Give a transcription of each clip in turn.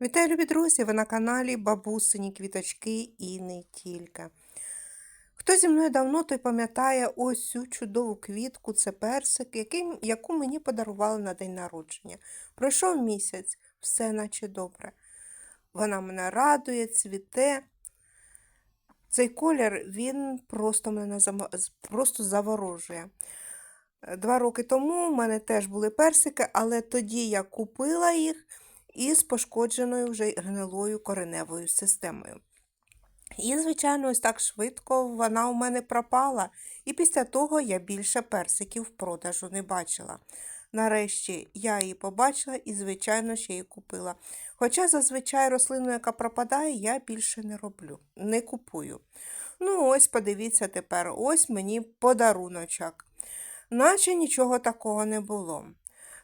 Вітаю, любі друзі! Ви на каналі Бабусині Квіточки і не тільки. Хто зі мною давно, той пам'ятає ось цю чудову квітку, це персик, який, яку мені подарували на день народження. Пройшов місяць, все наче добре. Вона мене радує, цвіте. Цей колір він просто мене просто заворожує. Два роки тому в мене теж були персики, але тоді я купила їх із пошкодженою вже гнилою кореневою системою. І, звичайно, ось так швидко вона у мене пропала, і після того я більше персиків в продажу не бачила. Нарешті я її побачила і, звичайно, ще її купила. Хоча зазвичай рослину, яка пропадає, я більше не роблю, не купую. Ну, ось подивіться тепер, ось мені подаруночок. Наче нічого такого не було.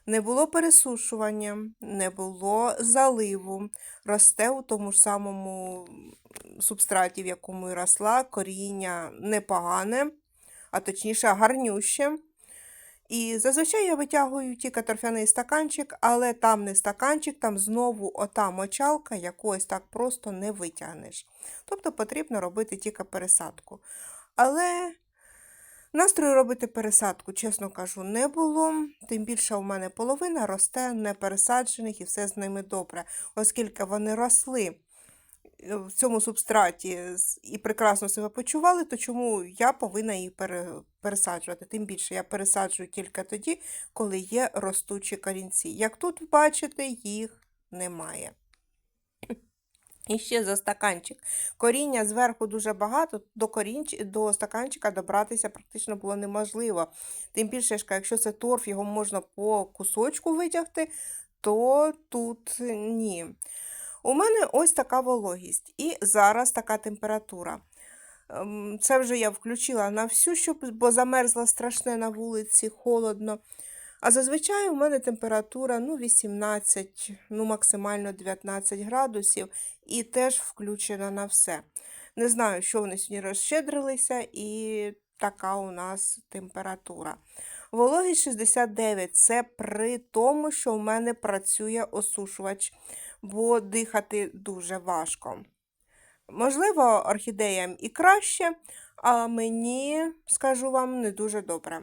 Не було пересушування, не було заливу. Росте у тому ж самому субстраті, в якому і росла, коріння непогане, а точніше гарнюще. І зазвичай я витягую тільки торфяний стаканчик, але там не стаканчик, там знову ота мочалка, яку ось так просто не витягнеш. Тобто потрібно робити тільки пересадку. Але Настрою робити пересадку, чесно кажу, не було. Тим більше у мене половина росте непересаджених і все з ними добре, оскільки вони росли е, в цьому субстраті і прекрасно себе почували, то чому я повинна пере- пересаджувати? Тим більше я пересаджую тільки тоді, коли є ростучі корінці. Як тут бачите, їх немає. І ще за стаканчик. Коріння зверху дуже багато, до, корінч... до стаканчика добратися практично було неможливо. Тим більше, якщо це торф, його можна по кусочку витягти, то тут ні. У мене ось така вологість і зараз така температура. Ем, Це вже я включила на всю, щоб, бо замерзла страшне на вулиці, холодно. А зазвичай у мене температура ну, 18, ну максимально 19 градусів і теж включена на все. Не знаю, що вони сьогодні розщедрилися, і така у нас температура. Вологість 69 це при тому, що в мене працює осушувач, бо дихати дуже важко. Можливо, орхідеям і краще, а мені, скажу вам, не дуже добре.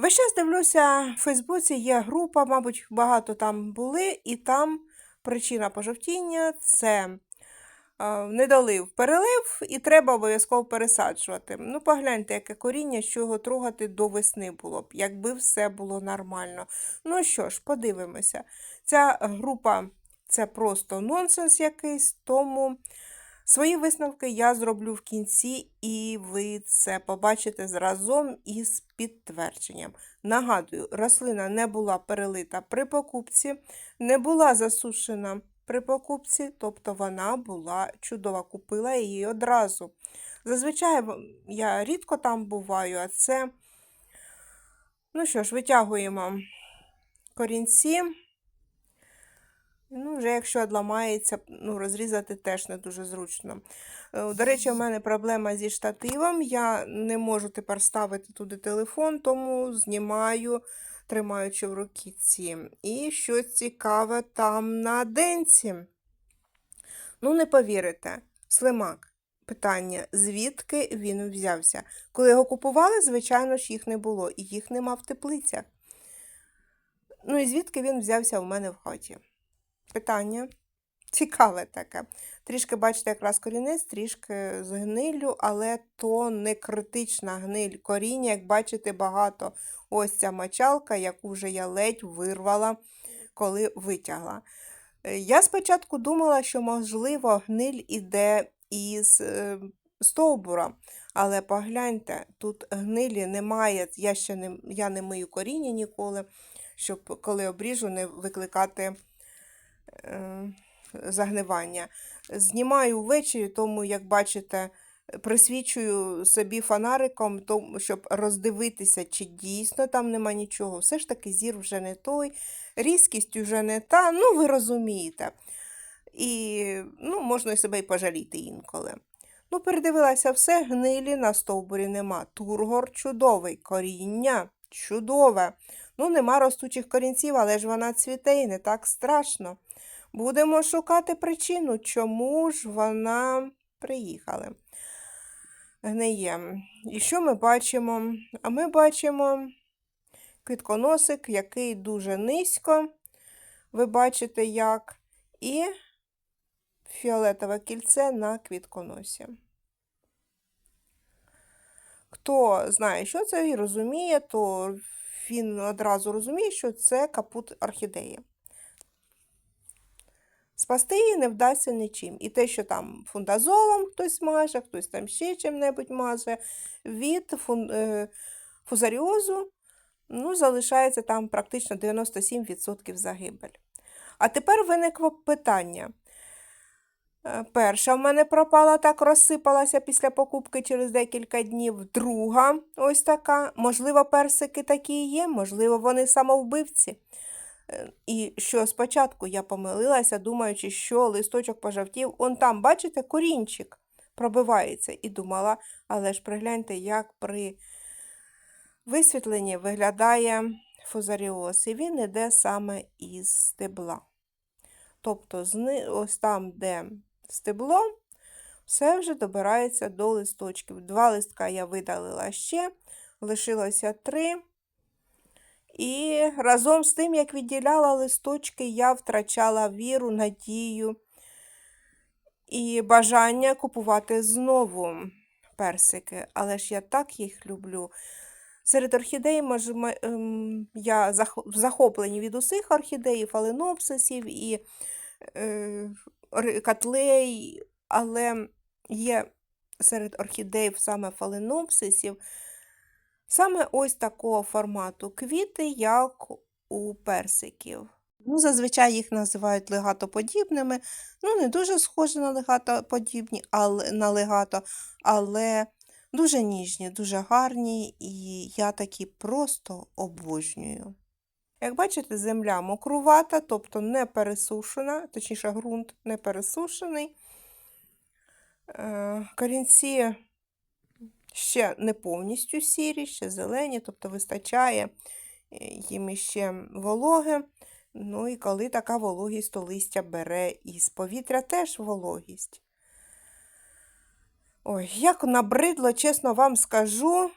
Весь час дивлюся, в Фейсбуці є група, мабуть, багато там були, і там причина пожовтіння це е, недолив перелив, і треба обов'язково пересаджувати. Ну, погляньте, яке коріння, що його трогати до весни було б, якби все було нормально. Ну що ж, подивимося. Ця група це просто нонсенс якийсь, тому. Свої висновки я зроблю в кінці, і ви це побачите зразом із підтвердженням. Нагадую, рослина не була перелита при покупці, не була засушена при покупці, тобто вона була чудова, купила її одразу. Зазвичай я рідко там буваю, а це, ну що ж, витягуємо корінці. Ну, вже якщо одламається, ну, розрізати теж не дуже зручно. Е, До речі, у мене проблема зі штативом. Я не можу тепер ставити туди телефон, тому знімаю, тримаючи в руківці. І що цікаве там на денці. Ну, не повірите, слимак. Питання, звідки він взявся? Коли його купували, звичайно ж, їх не було, і їх нема в теплицях. Ну і звідки він взявся у мене в хаті? Питання цікаве таке. Трішки, бачите, якраз корінець, трішки з гниллю, але то не критична гниль коріння. Як бачите, багато ось ця мочалка, яку вже я ледь вирвала, коли витягла. Е, Я спочатку думала, що, можливо, гниль іде із е, стовбура, але погляньте, тут гнилі немає, я ще не, я не мию коріння ніколи, щоб коли обріжу, не викликати загнивання. Знімаю ввечері, тому, як бачите, присвічую собі фонариком, щоб роздивитися, чи дійсно там нема нічого. Все ж таки зір вже не той, різкість вже не та, ну ви розумієте. І ну, можна і себе і пожаліти інколи. Ну, передивилася все, гнилі на стовбурі нема. Тургор чудовий, коріння чудове. Ну, нема ростучих корінців, але ж вона цвіте і не так страшно. Будемо шукати причину, чому ж вона приїхала. Гниє. І що ми бачимо? А ми бачимо квітконосик, який дуже низько. Ви бачите, як, і фіолетове кільце на квітконосі. Хто знає, що це і розуміє, то він одразу розуміє, що це капут орхідеї. Спасти її не вдасться нічим. І те, що там фундазолом хтось маже, хтось там ще чим-небудь маже, від е, фузаріозу ну, залишається там практично 97% загибель. А тепер виникло питання. Е, Перша в мене пропала, так розсипалася після покупки через декілька днів. Друга ось така. Можливо, персики такі є, можливо, вони самовбивці. І що спочатку я помилилася, думаючи, що листочок пожовтів, он там, бачите, корінчик пробивається. І думала, але ж пригляньте, як при висвітленні виглядає фузаріоз. І він іде саме із стебла. Тобто, ось там, де стебло, все вже добирається до листочків. Два листка я видалила ще, лишилося три. І разом з тим, як відділяла листочки, я втрачала віру, надію і бажання купувати знову персики. Але ж я так їх люблю. Серед орхідей може, м- ем, я захопленні від усіх орхідей, фаленопсисів, і е, котлей, але є серед орхідей саме фаленопсисів, саме ось такого формату квіти, як у персиків. Ну, зазвичай їх називають легатоподібними. Ну, не дуже схожі на легатоподібні, але, на легато, але дуже ніжні, дуже гарні, і я такі просто обожнюю. Як бачите, земля мокрувата, тобто не пересушена, точніше, ґрунт не пересушений. Е, Корінці ще не повністю сірі, ще зелені, тобто вистачає е, їм іще вологи. Ну і коли така вологість, то листя бере із повітря теж вологість. Ой, як набридло, чесно вам скажу,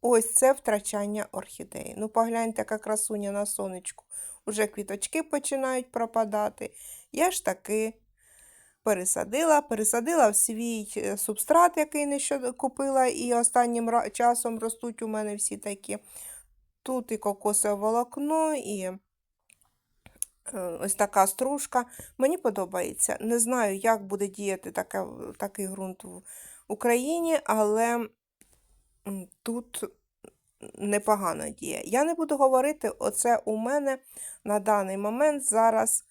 ось це втрачання орхідеї. Ну, погляньте, яка красуня на сонечку. Уже квіточки починають пропадати. Я ж таки пересадила, пересадила в свій е, субстрат, який нещодавно купила, і останнім часом ростуть у мене всі такі. Тут і кокосове волокно, і е, ось така стружка. Мені подобається. Не знаю, як буде діяти таке, такий ґрунт в Україні, але тут непогано діє. Я не буду говорити, оце у мене на даний момент зараз.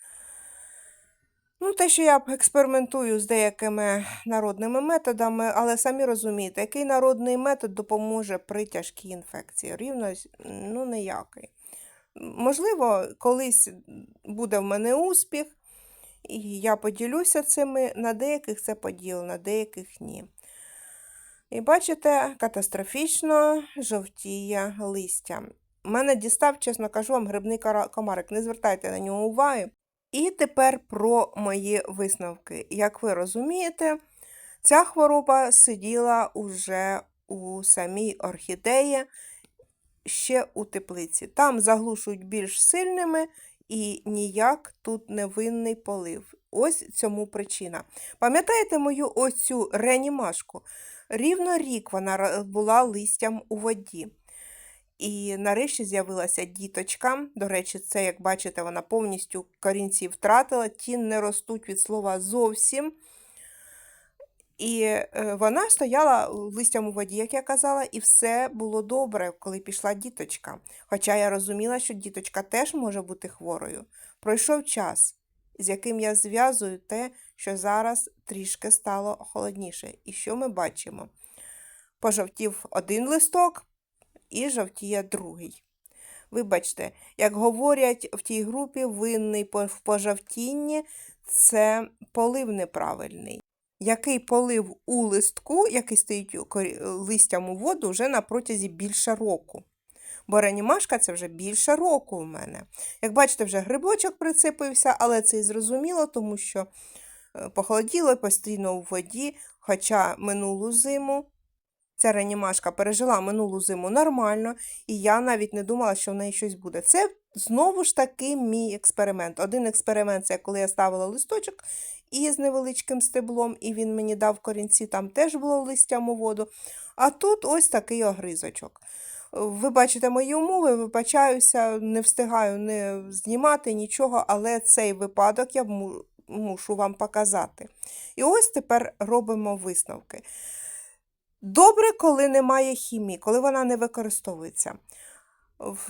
Ну, те, що я експериментую з деякими народними методами, але самі розумієте, який народний метод допоможе при тяжкій інфекції? Рівно ну, ніякий. Можливо, колись буде в мене успіх, і я поділюся цими, на деяких це поділ, на деяких ні. І бачите, катастрофічно жовтіє листя. У мене дістав, чесно кажу вам, грибний комарик. Не звертайте на нього уваги. І тепер про мої висновки. Як ви розумієте, ця хвороба сиділа уже у самій орхідеї, ще у теплиці. Там заглушують більш сильними і ніяк тут не винний полив. Ось цьому причина. Пам'ятаєте мою ось цю реанімашку? Рівно рік вона була листям у воді. І нарешті з'явилася діточка. До речі, це, як бачите, вона повністю корінці втратила, ті не ростуть від слова зовсім. І е, вона стояла листям у воді, як я казала, і все було добре, коли пішла діточка. Хоча я розуміла, що діточка теж може бути хворою. Пройшов час, з яким я зв'язую те, що зараз трішки стало холодніше. І що ми бачимо? Пожовтів один листок і жовтіє другий. Вибачте, як говорять в тій групі, винний в пожовтінні це полив неправильний. Який полив у листку, який стоїть листям у воду вже на протязі більше року. бо реанімашка це вже більше року у мене. Як бачите, вже грибочок прицепився, але це і зрозуміло, тому що е, похолоділо постійно у воді, хоча минулу зиму. Ця реанімашка пережила минулу зиму нормально, і я навіть не думала, що в неї щось буде. Це знову ж таки мій експеримент. Один експеримент це коли я ставила листочок із невеличким стеблом, і він мені дав корінці, там теж було листям у воду. А тут ось такий огризочок. Ви бачите мої умови, вибачаюся, не встигаю не знімати нічого, але цей випадок я мушу вам показати. І ось тепер робимо висновки. Добре, коли немає хімії, коли вона не використовується.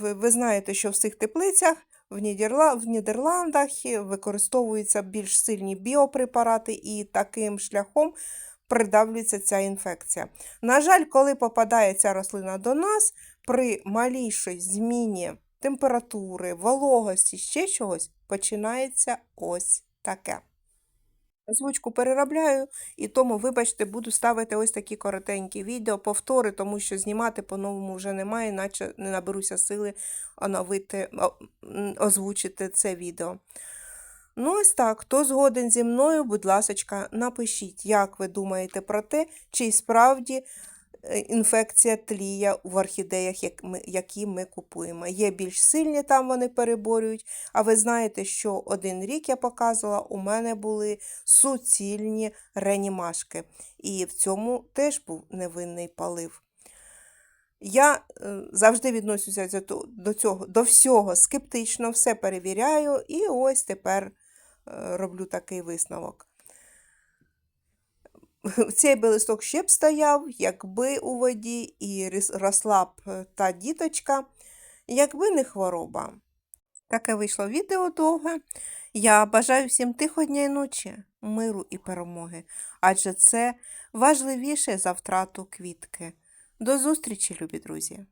Ви знаєте, що в цих теплицях в, Нідерла... в Нідерландах використовуються більш сильні біопрепарати, і таким шляхом придавлюється ця інфекція. На жаль, коли попадає ця рослина до нас, при малійшій зміні температури, вологості, ще чогось, починається ось таке. Озвучку переробляю, і тому, вибачте, буду ставити ось такі коротенькі відео, повтори, тому що знімати по-новому вже немає, іначе не наберуся сили оновити, озвучити це відео. Ну, ось так. Хто згоден зі мною, будь ласочка, напишіть, як ви думаєте про те, чи справді інфекція тліє в орхідеях, які ми купуємо. Є більш сильні, там вони переборюють. А ви знаєте, що один рік я показувала, у мене були суцільні ренімашки. І в цьому теж був невинний полив. Я е, завжди відносюся до цього, до всього скептично, все перевіряю, і ось тепер е, роблю такий висновок. Цей би листок ще б стояв, якби у воді і росла б е, та діточка, якби не хвороба. Таке вийшло відео довге. Я бажаю всім тихо дня і ночі, миру і перемоги, адже це важливіше за втрату квітки. До зустрічі, любі друзі!